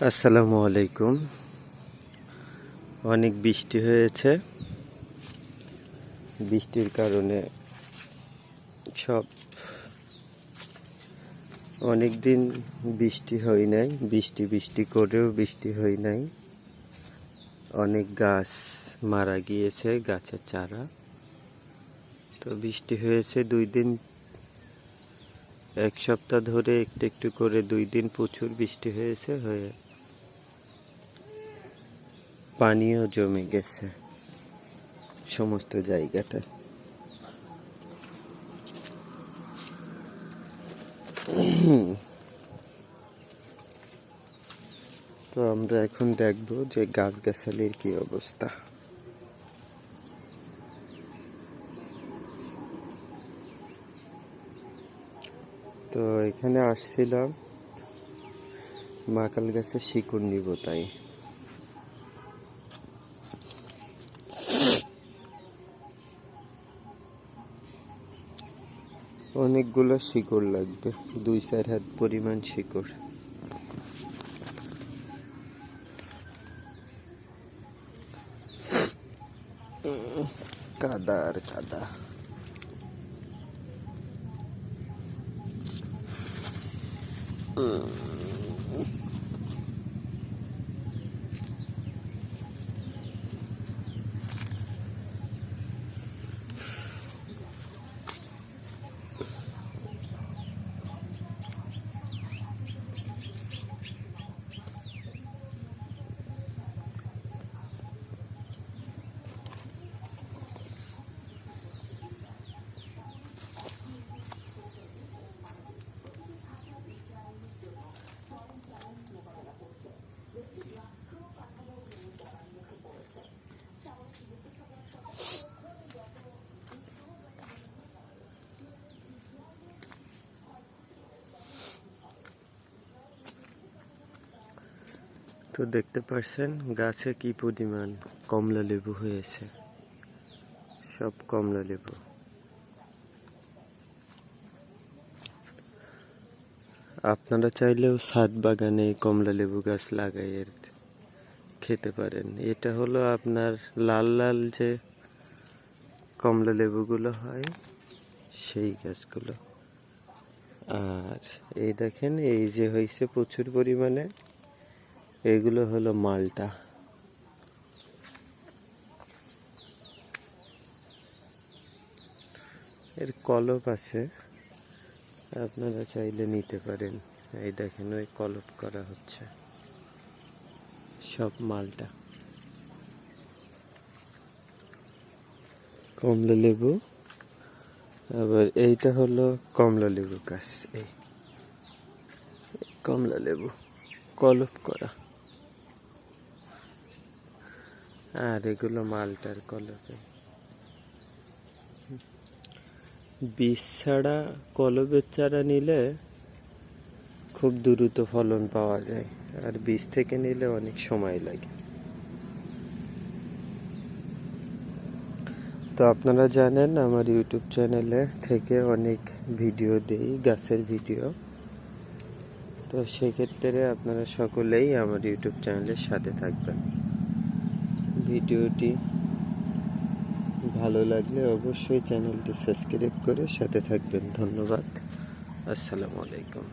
আসসালামু আলাইকুম। অনেক বৃষ্টি হয়েছে। বৃষ্টির কারণে সব অনেক দিন বৃষ্টি হয় নাই। বৃষ্টি বৃষ্টি করেও বৃষ্টি হয় নাই। অনেক গাছ মারা গিয়েছে, গাছের চারা। তো বৃষ্টি হয়েছে দুই দিন এক সপ্তাহ ধরে একটু একটু করে দুই দিন প্রচুর বৃষ্টি হয়েছে, হয়ে পানিও জমে গেছে সমস্ত জায়গাটা তো আমরা এখন দেখব যে গাছগাছালির কি অবস্থা। তো এখানে আসছিলাম। মাকাল গাছের শিকড় নিব তাই। অনেকগুলো শিকড় লাগবে, দুই চার হাত পরিমাণ শিকড়। কাদা আর কাদা। Mm. তো দেখতে পাচ্ছেন গাছে কি পরিমাণ কমলা লেবু হয়েছে। সব কমলা লেবু। আপনারা চাইলেও ছাদ বাগানে কমলা লেবু গাছ লাগাই খেতে পারেন। এটা হলো আপনার লাল লাল যে কমলা লেবুগুলো হয়, সেই গাছগুলো। আর এই দেখেন, এই যে হয়েছে প্রচুর পরিমাণে এগুলো হলো মালটা। এর কলপ আছে। আপনারা চাইলে নিতে পারেন। এই দেখেন, ওই কলপ করা হচ্ছে। সব মালটা। কমলা লেবু। আবার এইটা হলো কমলা লেবু গাছ। এই কমলা লেবু। কলপ করা। আর এগুলো মালটার কলপে। বীজ ছাড়া কলবের চারা নিলে খুব দ্রুত ফলন পাওয়া যায়, আর বীজ থেকে নিলে অনেক সময় লাগে। তো আপনারা জানেন, আমার ইউটিউব চ্যানেলে থেকে অনেক ভিডিও দেই, গাছের ভিডিও। তো সেক্ষেত্রে আপনারা সকলেই আমার ইউটিউব চ্যানেলের সাথে থাকবেন। ভিডিওটি ভালো লাগলে অবশ্যই চ্যানেলটি সাবস্ক্রাইব করে সাথে থাকবেন। ধন্যবাদ। আসসালামু আলাইকুম।